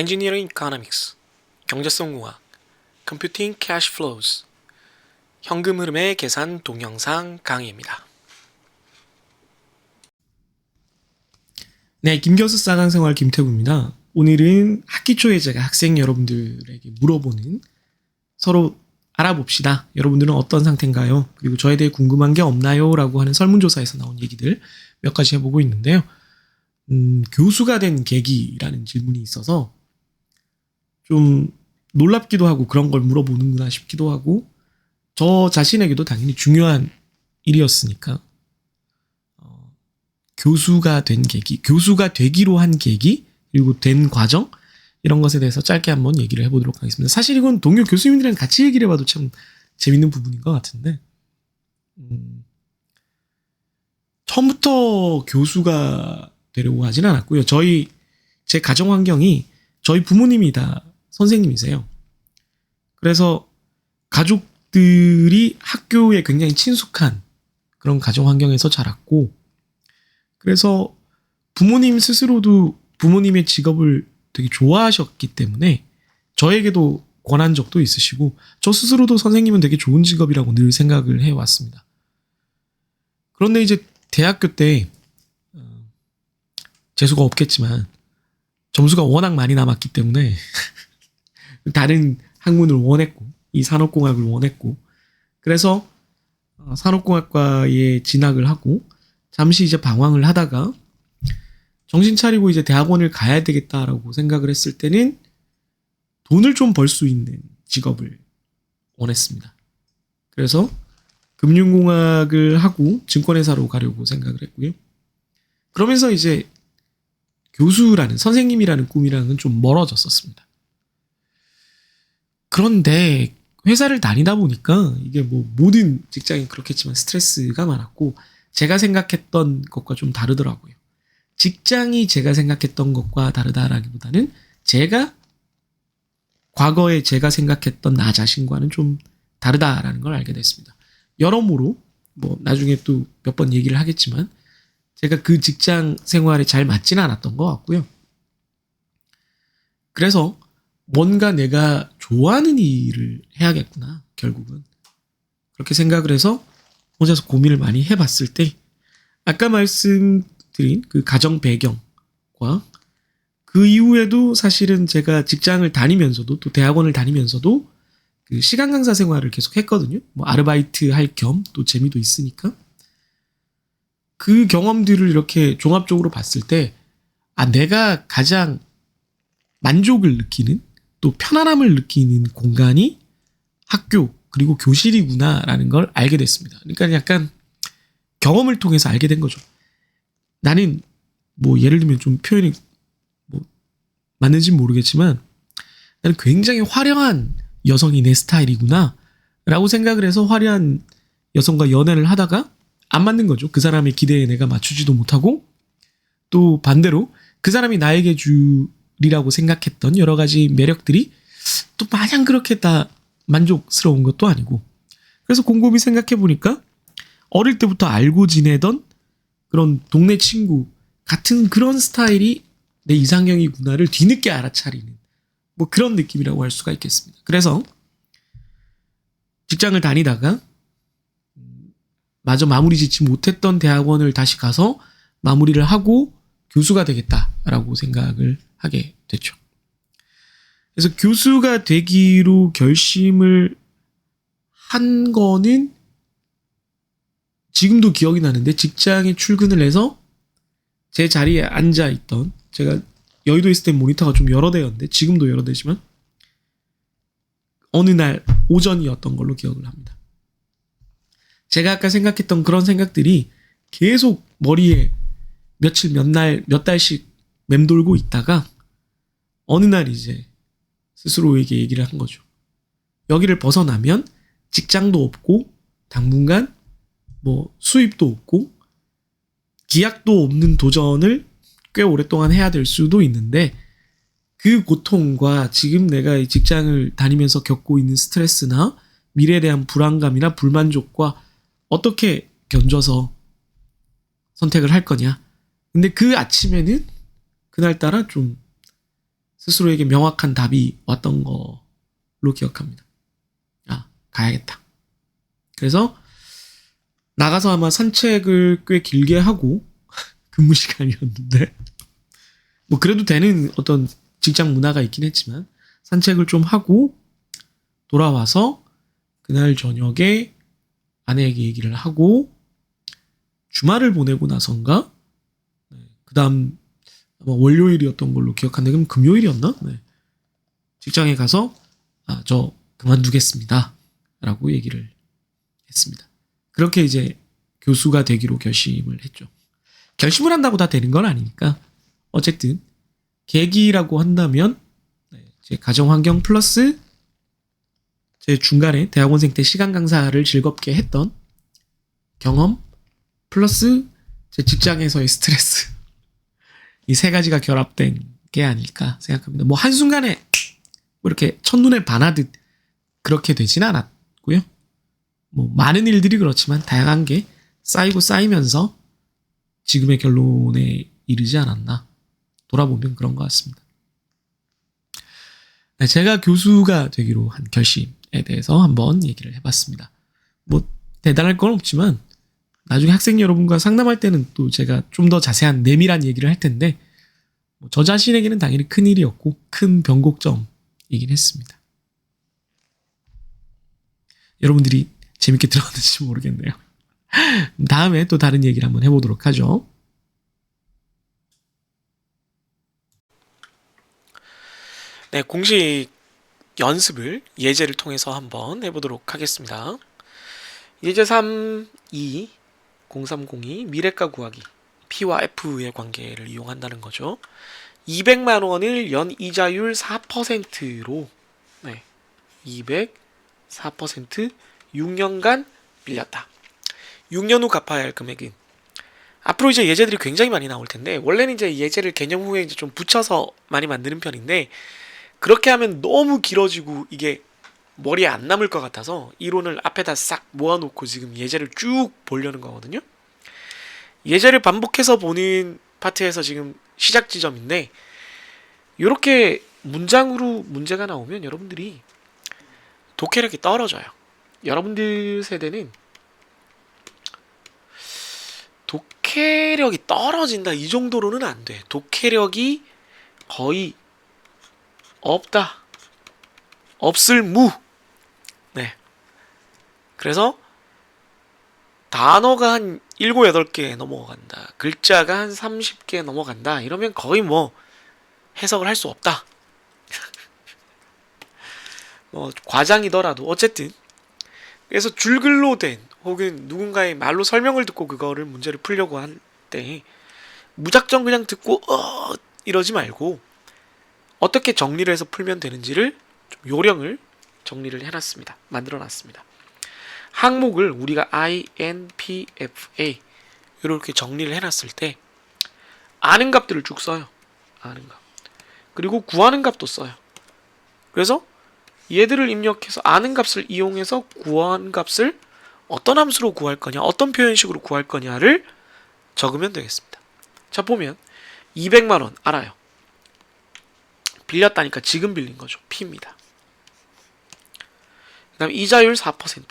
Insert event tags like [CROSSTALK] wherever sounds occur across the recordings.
엔지니어링 이코노믹스, 경제성 공학, 컴퓨팅 캐시 플로우즈, 현금 흐름의 계산 동영상 강의입니다. 네, 김교수 싸강생활 김태구입니다. 오늘은 학기 초에 제가 학생 여러분들에게 물어보는 서로 알아봅시다. 여러분들은 어떤 상태인가요? 그리고 저에 대해 궁금한 게 없나요? 라고 하는 설문조사에서 나온 얘기들 몇 가지 해보고 있는데요. 음, 교수가 된 계기라는 질문이 있어서 좀 놀랍기도 하고 그런 걸 물어보는구나 싶기도 하고 저 자신에게도 당연히 중요한 일이었으니까 어, 교수가 된 계기, 교수가 되기로 한 계기 그리고 된 과정 이런 것에 대해서 짧게 한번 얘기를 해보도록 하겠습니다. 사실 이건 동료 교수님들이랑 같이 얘기를 해봐도 참 재밌는 부분인 것 같은데 음, 처음부터 교수가 되려고 하진 않았고요. 저희 제 가정 환경이 저희 부모님이 다 선생님이세요. 그래서 가족들이 학교에 굉장히 친숙한 그런 가정 환경에서 자랐고 그래서 부모님 스스로도 부모님의 직업을 되게 좋아하셨기 때문에 저에게도 권한 적도 있으시고 저 스스로도 선생님은 되게 좋은 직업이라고 늘 생각을 해왔습니다. 그런데 이제 대학교 때 어, 재수가 없겠지만 점수가 워낙 많이 남았기 때문에 [LAUGHS] 다른 학문을 원했고 이 산업공학을 원했고 그래서 어, 산업공학과에 진학을 하고 잠시 이제 방황을 하다가 정신 차리고 이제 대학원을 가야 되겠다라고 생각을 했을 때는 돈을 좀 벌 수 있는 직업을 원했습니다. 그래서 금융공학을 하고 증권회사로 가려고 생각을 했고요. 그러면서 이제 교수라는 선생님이라는 꿈이랑은 좀 멀어졌었습니다. 그런데 회사를 다니다 보니까 이게 뭐 모든 직장이 그렇겠지만 스트레스가 많았고 제가 생각했던 것과 좀 다르더라고요. 직장이 제가 생각했던 것과 다르다라기보다는 제가 과거에 제가 생각했던 나 자신과는 좀 다르다라는 걸 알게 됐습니다. 여러모로 뭐 나중에 또 몇 번 얘기를 하겠지만 제가 그 직장 생활에 잘 맞지는 않았던 것 같고요. 그래서 뭔가 내가 좋아하는 일을 해야겠구나, 결국은. 그렇게 생각을 해서 혼자서 고민을 많이 해봤을 때, 아까 말씀드린 그 가정 배경과 그 이후에도 사실은 제가 직장을 다니면서도 또 대학원을 다니면서도 그 시간 강사 생활을 계속 했거든요. 뭐 아르바이트 할 겸 또 재미도 있으니까. 그 경험들을 이렇게 종합적으로 봤을 때, 아, 내가 가장 만족을 느끼는 또 편안함을 느끼는 공간이 학교 그리고 교실이구나라는 걸 알게 됐습니다. 그러니까 약간 경험을 통해서 알게 된 거죠. 나는 뭐 예를 들면 좀 표현이 뭐 맞는지 모르겠지만 나는 굉장히 화려한 여성이 내 스타일이구나 라고 생각을 해서 화려한 여성과 연애를 하다가 안 맞는 거죠. 그 사람의 기대에 내가 맞추지도 못하고 또 반대로 그 사람이 나에게 주 리라고 생각했던 여러 가지 매력들이 또 마냥 그렇게 다 만족스러운 것도 아니고 그래서 곰곰이 생각해 보니까 어릴 때부터 알고 지내던 그런 동네 친구 같은 그런 스타일이 내 이상형이구나를 뒤늦게 알아차리는 뭐 그런 느낌이라고 할 수가 있겠습니다. 그래서 직장을 다니다가 마저 마무리 짓지 못했던 대학원을 다시 가서 마무리를 하고 교수가 되겠다 라고 생각을 하게 됐죠. 그래서 교수가 되기로 결심을 한 거는 지금도 기억이 나는데 직장에 출근을 해서 제 자리에 앉아 있던 제가 여의도에 있을 때 모니터가 좀 여러 대였는데 지금도 여러 대지만 어느 날 오전이었던 걸로 기억을 합니다. 제가 아까 생각했던 그런 생각들이 계속 머리에 며칠 몇 날, 몇 달씩 맴돌고 있다가 어느 날 이제 스스로에게 얘기를 한 거죠. 여기를 벗어나면 직장도 없고 당분간 뭐 수입도 없고 기약도 없는 도전을 꽤 오랫동안 해야 될 수도 있는데 그 고통과 지금 내가 이 직장을 다니면서 겪고 있는 스트레스나 미래에 대한 불안감이나 불만족과 어떻게 견뎌서 선택을 할 거냐. 근데 그 아침에는 그날따라 좀 스스로에게 명확한 답이 왔던 걸로 기억합니다. 아, 가야겠다. 그래서 나가서 아마 산책을 꽤 길게 하고 [LAUGHS] 근무 시간이었는데 뭐 그래도 되는 어떤 직장 문화가 있긴 했지만 산책을 좀 하고 돌아와서 그날 저녁에 아내에게 얘기를 하고 주말을 보내고 나선가 그 다음 아마 월요일이었던 걸로 기억하는데 그럼 금요일이었나? 네. 직장에 가서 아, 저 그만두겠습니다. 라고 얘기를 했습니다. 그렇게 이제 교수가 되기로 결심을 했죠. 결심을 한다고 다 되는 건 아니니까 어쨌든 계기라고 한다면 네, 제 가정 환경 플러스 제 중간에 대학원생 때 시간 강사를 즐겁게 했던 경험 플러스 제 직장에서의 스트레스 이 세 가지가 결합된 게 아닐까 생각합니다. 뭐 한순간에 뭐 이렇게 첫눈에 반하듯 그렇게 되진 않았고요. 뭐 많은 일들이 그렇지만 다양한 게 쌓이고 쌓이면서 지금의 결론에 이르지 않았나 돌아보면 그런 것 같습니다. 네, 제가 교수가 되기로 한 결심에 대해서 한번 얘기를 해봤습니다. 뭐 대단할 건 없지만 나중에 학생 여러분과 상담할 때는 또 제가 좀 더 자세한 내밀한 얘기를 할 텐데 뭐저 자신에게는 당연히 큰 일이었고 큰 변곡점이긴 했습니다. 여러분들이 재밌게 들었는지 모르겠네요. [LAUGHS] 다음에 또 다른 얘기를 한번 해보도록 하죠. 네, 공식 연습을 예제를 통해서 한번 해보도록 하겠습니다. 예제 3, 2, 0302 미래가 구하기 P와 F의 관계를 이용한다는 거죠. 200만 원을 연 이자율 4%로 네, 200 4% 6년간 빌렸다. 6년 후 갚아야 할 금액은 앞으로 이제 예제들이 굉장히 많이 나올 텐데 원래는 이제 예제를 개념 후에 이제 좀 붙여서 많이 만드는 편인데 그렇게 하면 너무 길어지고 이게 머리에 안 남을 것 같아서 이론을 앞에다 싹 모아놓고 지금 예제를 쭉 보려는 거거든요. 예제를 반복해서 보는 파트에서 지금 시작 지점인데 이렇게 문장으로 문제가 나오면 여러분들이 독해력이 떨어져요. 여러분들 세대는 독해력이 떨어진다 이 정도로는 안 돼. 독해력이 거의 없다. 없을 무. 네. 그래서 단어가 한 7, 8개 넘어간다. 글자가 한 30개 넘어간다. 이러면 거의 뭐 해석을 할 수 없다. [LAUGHS] 뭐 과장이더라도 어쨌든 그래서 줄글로 된 혹은 누군가의 말로 설명을 듣고 그거를 문제를 풀려고 할 때 무작정 그냥 듣고 어 이러지 말고 어떻게 정리를 해서 풀면 되는지를 좀 요령을 정리를 해놨습니다. 만들어놨습니다. 항목을 우리가 INPFA 이렇게 정리를 해놨을 때 아는 값들을 쭉 써요. 아는 값. 그리고 구하는 값도 써요. 그래서 얘들을 입력해서 아는 값을 이용해서 구한 값을 어떤 함수로 구할 거냐, 어떤 표현식으로 구할 거냐를 적으면 되겠습니다. 자, 보면 200만 원 알아요. 빌렸다니까 지금 빌린 거죠. P입니다. 그 다음 이자율 4%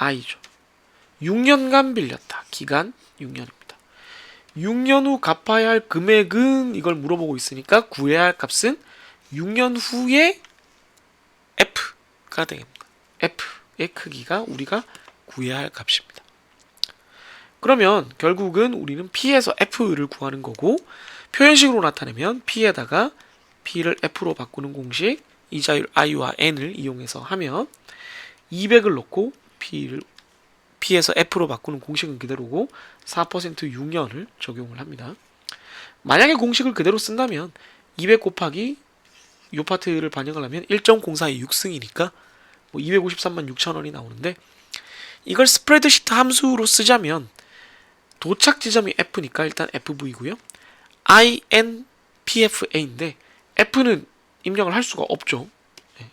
I죠. 6년간 빌렸다. 기간 6년입니다. 6년 후 갚아야 할 금액은 이걸 물어보고 있으니까 구해야 할 값은 6년 후에 F가 됩니다. F의 크기가 우리가 구해야 할 값입니다. 그러면 결국은 우리는 P에서 F를 구하는 거고 표현식으로 나타내면 P에다가 P를 F로 바꾸는 공식 이자율 I와 N을 이용해서 하면 200을 넣고 P를 P에서 F로 바꾸는 공식은 그대로고 4% 6년을 적용을 합니다. 만약에 공식을 그대로 쓴다면 200 곱하기 요 파트를 반영을 하면 1.04의 6승이니까 뭐 253만 6천 원이 나오는데 이걸 스프레드시트 함수로 쓰자면 도착 지점이 F니까 일단 FV고요. INPFA인데 F는 입력을 할 수가 없죠. 네.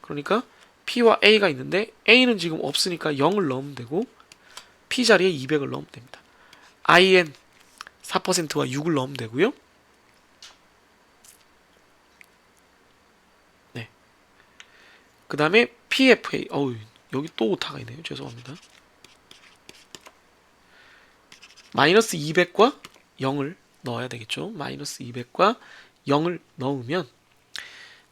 그러니까 P와 A가 있는데 A는 지금 없으니까 0을 넣으면 되고 P 자리에 200을 넣으면 됩니다. IN 4%와 6을 넣으면 되고요. 네. 그 다음에 PFA. 어우, 여기 또 오타가 있네요. 죄송합니다. 마이너스 200과 0을 넣어야 되겠죠. 마이너스 200과 0을 넣으면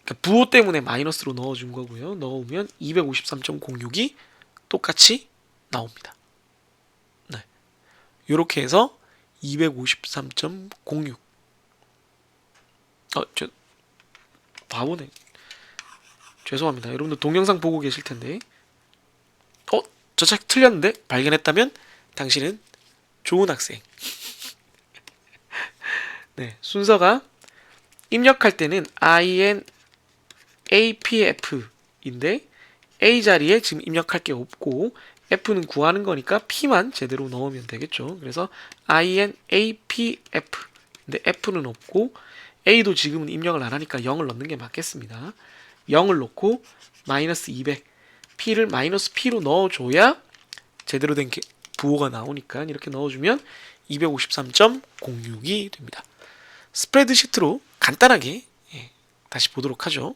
그러니까 부호 때문에 마이너스로 넣어준 거고요. 넣으면 253.06이 똑같이 나옵니다. 네. 이렇게 해서 253.06. 어, 저 바보네. 죄송합니다. 여러분들 동영상 보고 계실 텐데. 어, 저 책 틀렸는데 발견했다면 당신은 좋은 학생. [LAUGHS] 네, 순서가 입력할 때는 IN APF인데 A 자리에 지금 입력할 게 없고 F는 구하는 거니까 P만 제대로 넣으면 되겠죠. 그래서 INAPF. 근데 F는 없고 A도 지금은 입력을 안 하니까 0을 넣는 게 맞겠습니다. 0을 넣고 마이너스 200. P를 마이너스 P로 넣어줘야 제대로 된 게- 부호가 나오니까 이렇게 넣어주면 253.06이 됩니다. 스프레드 시트로 간단하게 예, 다시 보도록 하죠.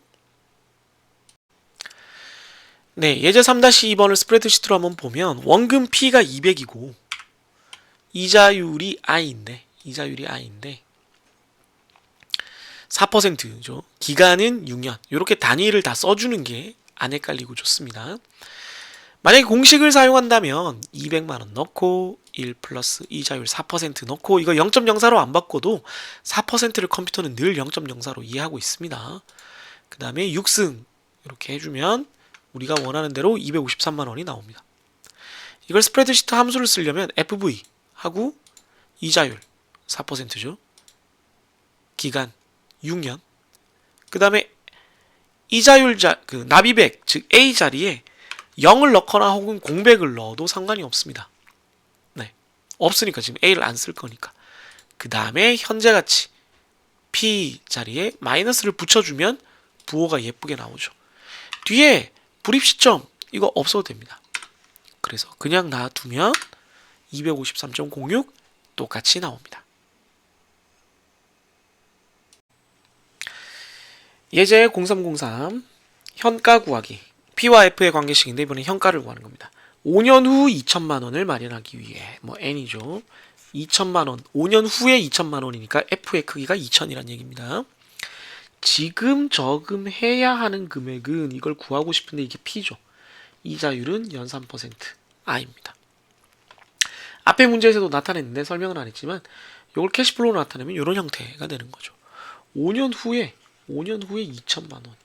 네, 예제 3-2번을 스프레드 시트로 한번 보면 원금 P가 200이고 이자율이 I인데 이자율이 I인데 4%죠. 기간은 6년. 이렇게 단위를 다 써주는 게 안 헷갈리고 좋습니다. 만약에 공식을 사용한다면 200만 원 넣고 1 플러스 이자율 4% 넣고 이거 0.04로 안 바꿔도 4%를 컴퓨터는 늘 0.04로 이해하고 있습니다. 그 다음에 6승 이렇게 해주면 우리가 원하는 대로 253만 원이 나옵니다. 이걸 스프레드시트 함수를 쓰려면 FV 하고 이자율 4%죠. 기간 6년. 그 다음에 이자율 자, 그 납입액, 즉 A 자리에 0을 넣거나 혹은 공백을 넣어도 상관이 없습니다. 네. 없으니까 지금 A를 안 쓸 거니까. 그 다음에 현재 가치 P 자리에 마이너스를 붙여주면 부호가 예쁘게 나오죠. 뒤에 불입 시점 이거 없어도 됩니다. 그래서 그냥 놔두면 253.06 똑같이 나옵니다. 예제 0303 현가 구하기 P와 F의 관계식인데 이번엔 현가를 구하는 겁니다. 5년 후 2천만 원을 마련하기 위해 뭐 N이죠. 2천만 원, 5년 후에 2천만 원이니까 F의 크기가 2천이란 얘기입니다. 지금 저금해야 하는 금액은 이걸 구하고 싶은데 이게 P죠. 이자율은 연 3% I입니다. 앞에 문제에서도 나타냈는데 설명은 안 했지만 이걸 캐시플로우로 나타내면 이런 형태가 되는 거죠. 5년 후에 5년 후에 2천만 원이에요.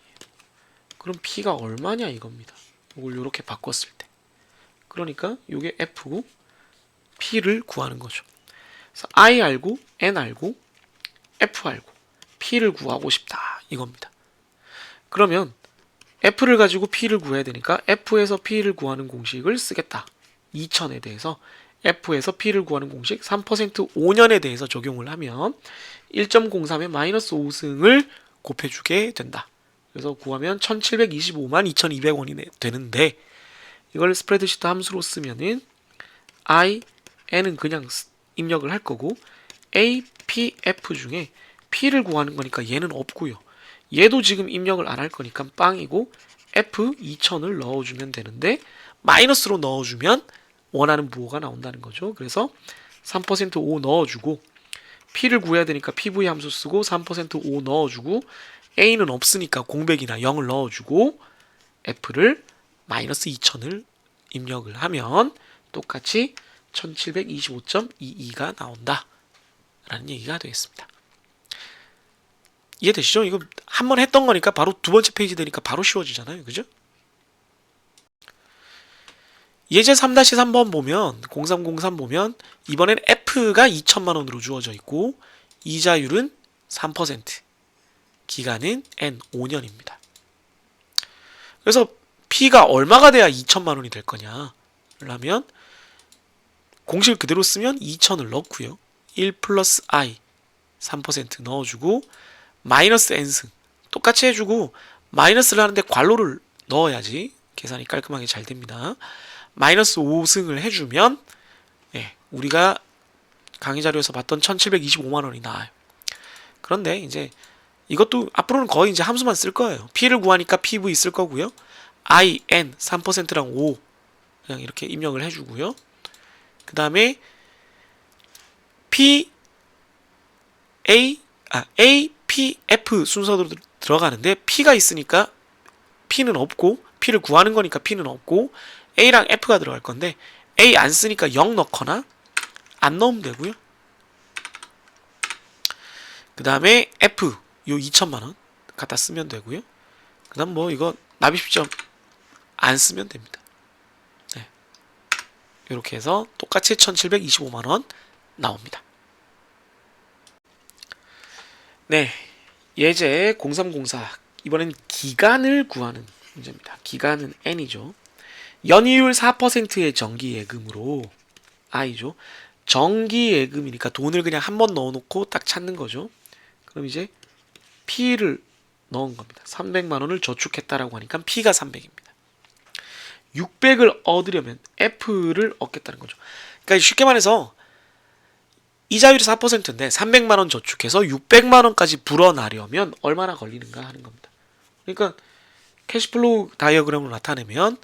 그럼 P가 얼마냐 이겁니다. 이걸 이렇게 바꿨을 때. 그러니까 이게 F고 P를 구하는 거죠. 그래서 I 알고 N 알고 F 알고 P를 구하고 싶다 이겁니다. 그러면 F를 가지고 P를 구해야 되니까 F에서 P를 구하는 공식을 쓰겠다. 2000에 대해서 F에서 P를 구하는 공식 3% 5년에 대해서 적용을 하면 1.03의 마이너스 5승을 곱해주게 된다. 그래서 구하면 1725만 2200원이 되는데 이걸 스프레드시트 함수로 쓰면은 I, N은 그냥 쓰- 입력을 할 거고 A, P, F 중에 P를 구하는 거니까 얘는 없고요. 얘도 지금 입력을 안 할 거니까 빵이고 F 2000을 넣어주면 되는데 마이너스로 넣어주면 원하는 부호가 나온다는 거죠. 그래서 3%5 넣어주고 P를 구해야 되니까 PV 함수 쓰고 3%5 넣어주고 A는 없으니까 공백이나 0을 넣어주고 F를 마이너스 2000을 입력을 하면 똑같이 1725.22가 나온다. 라는 얘기가 되겠습니다. 이해되시죠? 이거 한 번 했던 거니까 바로 두 번째 페이지 되니까 바로 쉬워지잖아요. 그죠? 예제 3-3번 보면 0303 보면 이번엔 F가 2천만 원으로 주어져 있고 이자율은 3% 기간은 N 5년입니다. 그래서 P가 얼마가 돼야 2천만 원이 될 거냐? 라면 공식을 그대로 쓰면 2천을 넣고요. 1 플러스 I 3% 넣어주고 마이너스 n승 똑같이 해주고 마이너스를 하는데 괄호를 넣어야지 계산이 깔끔하게 잘 됩니다. 마이너스 5승을 해주면 예, 우리가 강의 자료에서 봤던 1725만 원이 나와요. 그런데 이제 이것도 앞으로는 거의 이제 함수만 쓸 거예요. P를 구하니까 PV 쓸 거고요. i, n 3%랑 5 그냥 이렇게 입력을 해주고요. 그 다음에 p, a, 아, a, p, f 순서로 들- 들어가는데 p가 있으니까 p는 없고 p를 구하는 거니까 p는 없고 a랑 f가 들어갈 건데 a 안 쓰니까 0 넣거나 안 넣으면 되고요. 그 다음에 F 요 2천만 원 갖다 쓰면 되고요. 그 다음 뭐 이거 납입 시점 안 쓰면 됩니다. 네. 이렇게 해서 똑같이 1725만 원 나옵니다. 네. 예제 0304 이번엔 기간을 구하는 문제입니다. 기간은 N이죠. 연이율 4%의 정기 예금으로 I죠. 정기 예금이니까 돈을 그냥 한 번 넣어 놓고 딱 찾는 거죠. 그럼 이제 P를 넣은 겁니다. 300만 원을 저축했다라고 하니까 P가 300입니다. 600을 얻으려면 F를 얻겠다는 거죠. 그러니까 쉽게 말해서 이자율이 4%인데 300만 원 저축해서 600만 원까지 불어나려면 얼마나 걸리는가 하는 겁니다. 그러니까 캐시플로우 다이어그램으로 나타내면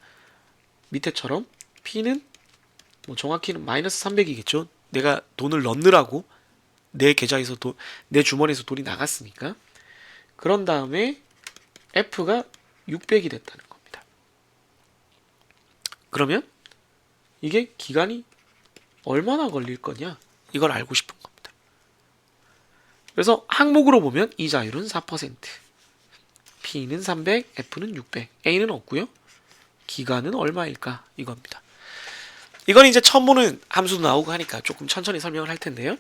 밑에처럼 P는 뭐 정확히는 마이너스 300이겠죠. 내가 돈을 넣느라고 내 계좌에서 돈, 내 주머니에서 돈이 나갔으니까. 그런 다음에 F가 600이 됐다는 겁니다. 그러면 이게 기간이 얼마나 걸릴 거냐? 이걸 알고 싶은 겁니다. 그래서 항목으로 보면 이 자율은 4%, P는 300, F는 600, A는 없고요. 기간은 얼마일까? 이겁니다. 이건 이제 보는 함수도 나오고 하니까 조금 천천히 설명을 할 텐데요.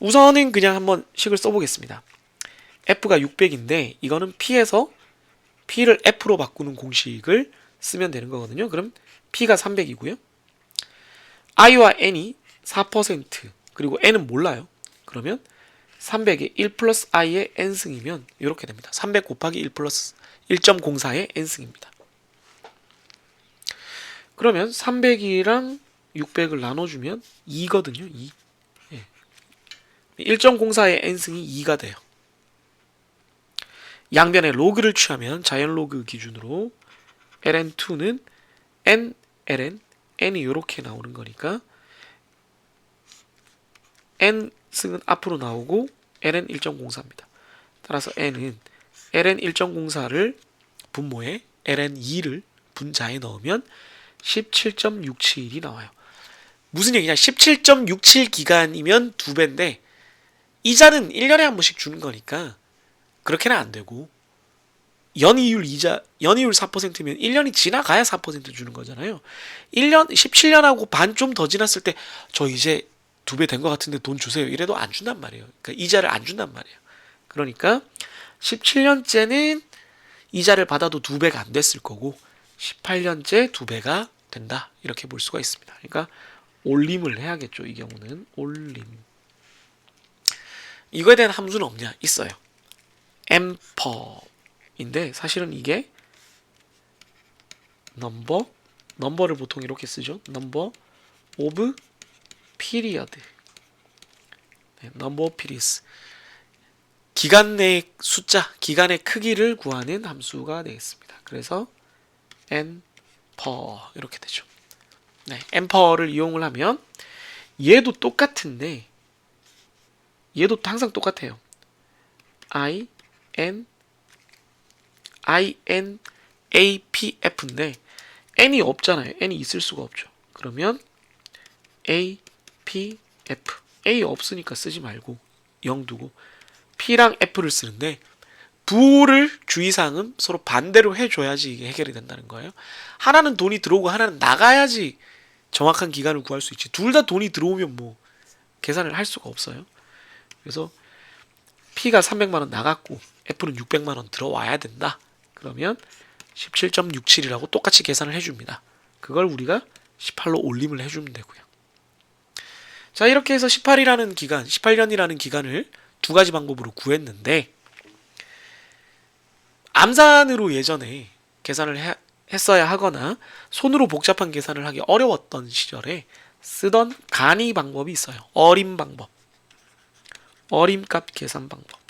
우선은 그냥 한번 식을 써보겠습니다. f가 600인데 이거는 p에서 p를 f로 바꾸는 공식을 쓰면 되는 거거든요. 그럼 p가 300이고요. i와 n이 4% 그리고 n은 몰라요. 그러면 300에 1 플러스 i의 n승이면 이렇게 됩니다. 300 곱하기 1 플러스 1.04의 n승입니다. 그러면 300이랑 600을 나눠주면 2거든요. 2. 예. 1.04의 n승이 2가 돼요. 양변에 로그를 취하면 자연 로그 기준으로 ln2는 n, ln, n이 이렇게 나오는 거니까 n 승은 앞으로 나오고 ln 1.04입니다. 따라서 n은 ln 1.04를 분모에 ln 2를 분자에 넣으면 17.671이 나와요. 무슨 얘기냐? 17.67 기간이면 두 배인데 이자는 1년에 한 번씩 주는 거니까 그렇게는 안 되고 연이율 이자 연이율 4%면 1년이 지나가야 4% 주는 거잖아요. 1년 17년하고 반 좀 더 지났을 때 저 이제 두 배 된 것 같은데 돈 주세요. 이래도 안 준단 말이에요. 그러니까 이자를 안 준단 말이에요. 그러니까 17년째는 이자를 받아도 두 배가 안 됐을 거고 18년째 두 배가 된다. 이렇게 볼 수가 있습니다. 그러니까 올림을 해야겠죠. 이 경우는 올림. 이거에 대한 함수는 없냐? 있어요. 엠퍼인데 사실은 이게 넘버 넘버를 보통 이렇게 쓰죠. 넘버 오브 피리어드. 넘버 피리스. 기간 내 숫자, 기간의 크기를 구하는 함수가 되겠습니다. 그래서 n per 이렇게 되죠. 네, n per를 이용을 하면 얘도 똑같은데 얘도 항상 똑같아요. i n i n a p f인데 n이 없잖아요. n이 있을 수가 없죠. 그러면 a p f a 없으니까 쓰지 말고 0 두고 p랑 f를 쓰는데 부를 주의사항은 서로 반대로 해줘야지 이게 해결이 된다는 거예요. 하나는 돈이 들어오고 하나는 나가야지 정확한 기간을 구할 수 있지. 둘 다 돈이 들어오면 뭐 계산을 할 수가 없어요. 그래서 P가 300만 원 나갔고 F는 600만 원 들어와야 된다. 그러면 17.67이라고 똑같이 계산을 해줍니다. 그걸 우리가 18로 올림을 해주면 되고요. 자 이렇게 해서 18이라는 기간, 18년이라는 기간을 두 가지 방법으로 구했는데 암산으로 예전에 계산을 해- 했어야 하거나 손으로 복잡한 계산을 하기 어려웠던 시절에 쓰던 간이 방법이 있어요. 어림 방법. 어림값 계산 방법.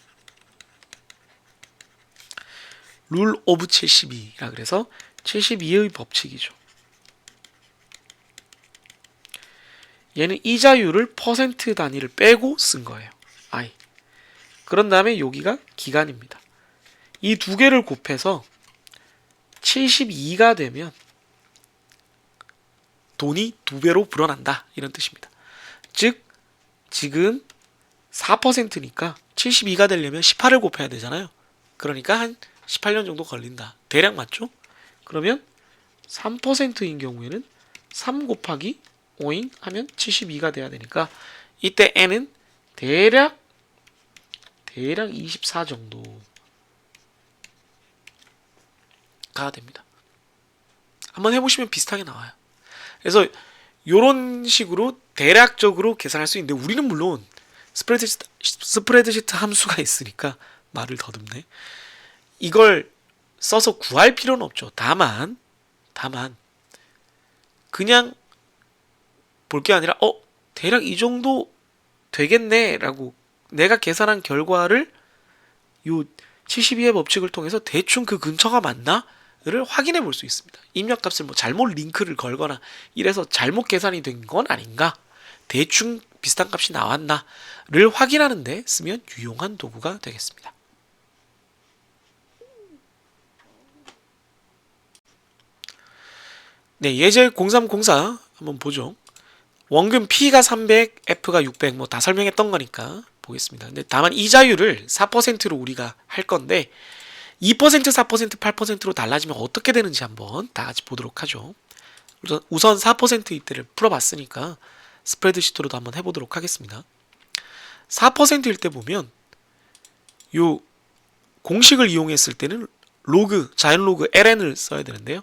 룰 오브 72라 그래서 72의 법칙이죠. 얘는 이자율을 퍼센트 단위를 빼고 쓴 거예요. i. 그런 다음에 여기가 기간입니다. 이 두 개를 곱해서 72가 되면 돈이 두 배로 불어난다. 이런 뜻입니다. 즉, 지금 4%니까 72가 되려면 18을 곱해야 되잖아요. 그러니까 한 18년 정도 걸린다. 대략 맞죠? 그러면 3%인 경우에는 3 곱하기 5인 하면 72가 돼야 되니까 이때 n은 대략 대략 24 정도가 됩니다. 한번 해보시면 비슷하게 나와요. 그래서 이런 식으로 대략적으로 계산할 수 있는데 우리는 물론 스프레드시트, 스프레드시트 함수가 있으니까 말을 더듬네. 이걸 써서 구할 필요는 없죠. 다만 다만 그냥 볼 게 아니라 어 대략 이 정도 되겠네라고 내가 계산한 결과를 요 72의 법칙을 통해서 대충 그 근처가 맞나를 확인해 볼 수 있습니다. 입력값을 뭐 잘못 링크를 걸거나 이래서 잘못 계산이 된 건 아닌가? 대충 비슷한 값이 나왔나를 확인하는데 쓰면 유용한 도구가 되겠습니다. 네, 예제 0304 한번 보죠. 원금 P가 300, F가 600 뭐 다 설명했던 거니까 보겠습니다. 근데 다만 이자율을 4%로 우리가 할 건데 2%, 4%, 8%로 달라지면 어떻게 되는지 한번 다 같이 보도록 하죠. 우선- 우선 4% 이때를 풀어봤으니까 스프레드시트로도 한번 해보도록 하겠습니다. 4%일 때 보면 요 공식을 이용했을 때는 로그, 자연 로그 ln을 써야 되는데요.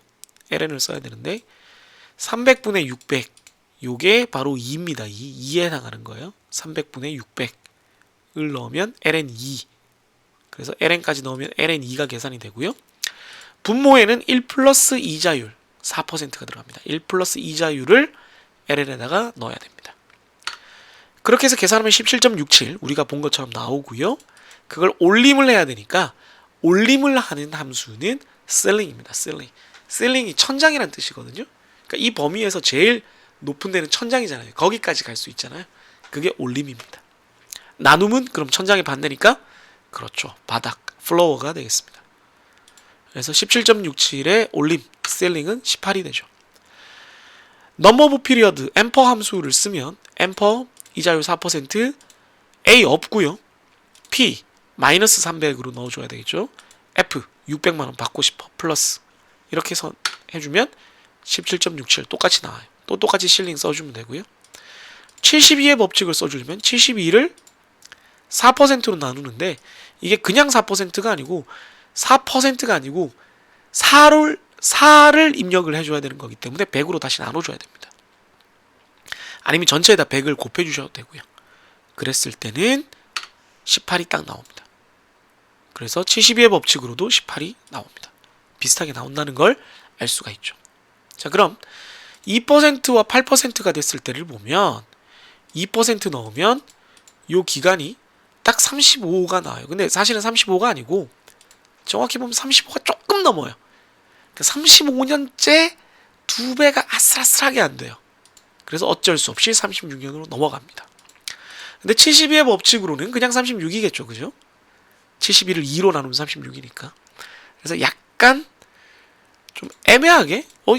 ln을 써야 되는데 300분의 600 요게 바로 2입니다. 2, 2에 해당하는 거예요. 300분의 600을 넣으면 ln 2 그래서 ln까지 넣으면 ln 2가 계산이 되고요. 분모에는 1 플러스 이자율 4%가 들어갑니다. 1 플러스 이자율을 ln에다가 넣어야 됩니다. 그렇게 해서 계산하면 17.67 우리가 본 것처럼 나오고요. 그걸 올림을 해야 되니까 올림을 하는 함수는 셀링입니다. 셀링. 셀링이 천장이라는 뜻이거든요. 그러니까 이 범위에서 제일 높은 데는 천장이잖아요. 거기까지 갈 수 있잖아요. 그게 올림입니다. 나눔은 그럼 천장의 반대니까 그렇죠. 바닥, 플로어가 되겠습니다. 그래서 17.67의 올림, 셀링은 18이 되죠. 넘버 오브 피리어드 엠퍼 함수를 쓰면 엠퍼 이자율 4% A 없고요. P 마이너스 300으로 넣어줘야 되겠죠. F 600만 원 받고 싶어 플러스 이렇게 해서 해주면 17.67 똑같이 나와요. 또 똑같이 실링 써주면 되고요. 72의 법칙을 써주려면 72를 4%로 나누는데 이게 그냥 4%가 아니고 4%가 아니고 4를 4를 입력을 해줘야 되는 거기 때문에 100으로 다시 나눠줘야 됩니다. 아니면 전체에다 100을 곱해 주셔도 되고요. 그랬을 때는 18이 딱 나옵니다. 그래서 72의 법칙으로도 18이 나옵니다. 비슷하게 나온다는 걸 알 수가 있죠. 자, 그럼 2%와 8%가 됐을 때를 보면 2% 넣으면 요 기간이 딱 35가 나와요. 근데 사실은 35가 아니고 정확히 보면 35가 조금 넘어요. 그러니까 35년째 두 배가 아슬아슬하게 안 돼요. 그래서 어쩔 수 없이 36년으로 넘어갑니다. 근데 72의 법칙으로는 그냥 36이겠죠. 그죠? 72를 2로 나누면 36이니까. 그래서 약간 좀 애매하게 어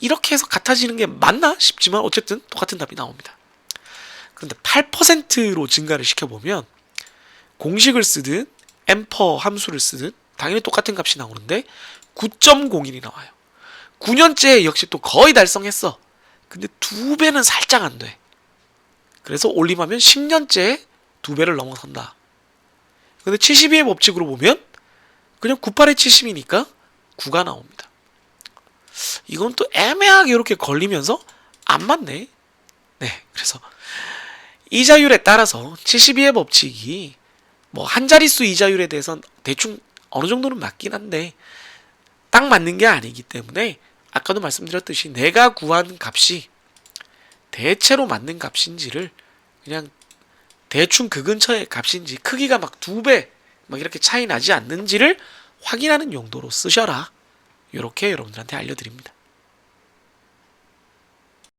이렇게 해서 같아지는 게 맞나 싶지만 어쨌든 똑같은 답이 나옵니다. 그런데 8%로 증가를 시켜보면 공식을 쓰든 엠퍼 함수를 쓰든 당연히 똑같은 값이 나오는데 9.01이 나와요. 9년째 역시 또 거의 달성했어. 근데 두 배는 살짝 안 돼. 그래서 올림하면 10년째 두 배를 넘어선다. 근데 72의 법칙으로 보면 그냥 98에 70이니까 9가 나옵니다. 이건 또 애매하게 이렇게 걸리면서 안 맞네. 네, 그래서 이자율에 따라서 72의 법칙이 뭐 한 자릿수 이자율에 대해서는 대충 어느 정도는 맞긴 한데 딱 맞는 게 아니기 때문에 아까도 말씀드렸듯이 내가 구한 값이 대체로 맞는 값인지를 그냥 대충 그 근처의 값인지 크기가 막 두 배 막 이렇게 차이 나지 않는지를 확인하는 용도로 쓰셔라. 이렇게 여러분들한테 알려드립니다.